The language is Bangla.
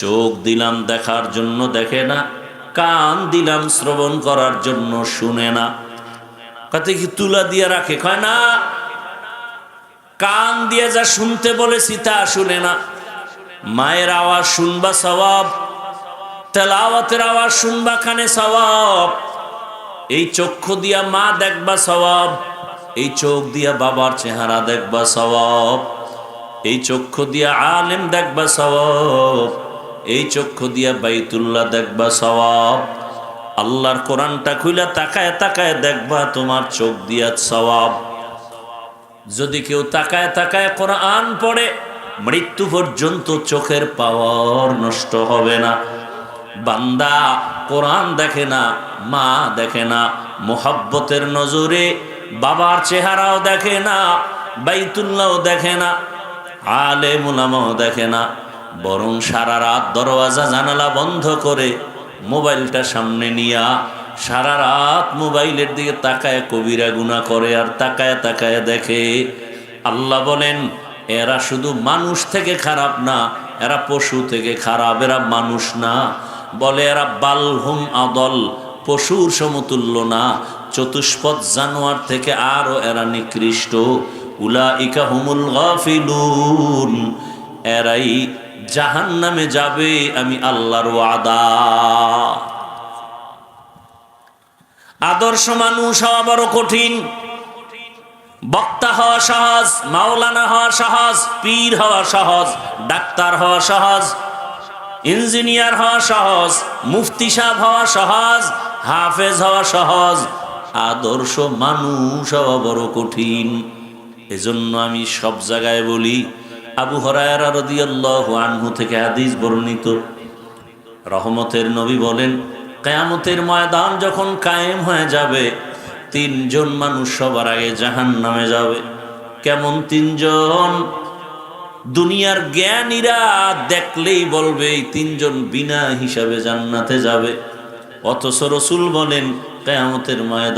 চোখ দিলাম দেখার জন্য দেখে না, কান দিলাম শ্রবণ করার জন্য শুনে না। কাতে কি তুলা দিয়ে রাখে। কয়, না, কান দিয়ে যা শুনতে বলেছি তা শুনে না। মায়ের আওয়াজ শুনবা সবাব তেলাওয়াতের আওয়াজ শুনবা কানে সবাব এই চক্ষু দিয়া মা দেখবা সবাব এই চোখ দিয়া বাবার চেহারা দেখবা সবাব এই চক্ষু দিয়া আলেম দেখবা সবাব এই চক্ষু দিয়া বাইতুল্লাহ দেখবা সবাব আল্লাহর কোরআনটা খুইলা তাকায় তাকায় দেখবা তোমার চোখ দিয়া সবাব যদি কেউ তাকায় তাকায় কোরআন পড়ে, মৃত্যু পর্যন্ত চোখের পাওয়ার নষ্ট হবে না। বান্দা কোরআন দেখে না, মা দেখে না, মোহাব্বতের নজরে বাবার চেহারাও দেখে না, বাইতুল্লাহও দেখে না আলে মুলামাও দেখে না। বরং সারা রাত দরওয়াজা জানালা বন্ধ করে মোবাইলটা সামনে নিয়া সারা রাত মোবাইলের দিকে তাকায় কবিরা গুণা করে আর তাকায় তাকায় দেখে। আল্লাহ বলেন, এরা শুধু মানুষ থেকে খারাপ না, এরা পশু থেকে খারাপ, এরা মানুষ না। বলে এরা বালহুম আদল, পশুর সমতুল্য না। চতুষ্পদ জানোয়ার থেকে আরও এরা নিকৃষ্ট। উলা ইকা হুমুল গাফিলুন। এরাই জাহান নামে যাবে, আমি আল্লাহর ওয়াদা। আদর্শ মানুষ হওয়া বড় কঠিন। বক্তা হওয়া সহজ, মাওলানা হওয়া সহজ, পীর হওয়া সহজ, ডাক্তার হওয়া সহজ, ইঞ্জিনিয়ার হওয়া সহজ, মুফতি সাহেব হওয়া সহজ, হাফেজ হওয়া সহজ। আদর্শ মানুষ হওয়া বড় কঠিন। এজন্য আমি সব জায়গায় বলি আবু হরায়রা আনহু থেকে হাদিস বর্ণিত। রহমতের নবী বলেন, কেয়ামতের ময়দান যখন কায়েম হয়ে যাবে, তিনজন মানুষ সবার আগে জাহান নামে যাবে। কেমন তিনজন? দুনিয়ার জ্ঞানীরা দেখলেই বলবে, এই তিনজন বিনা হিসাবে জান্নাতে যাবে। অথচ রসুল বলেন, কেয়ামতের ময়দান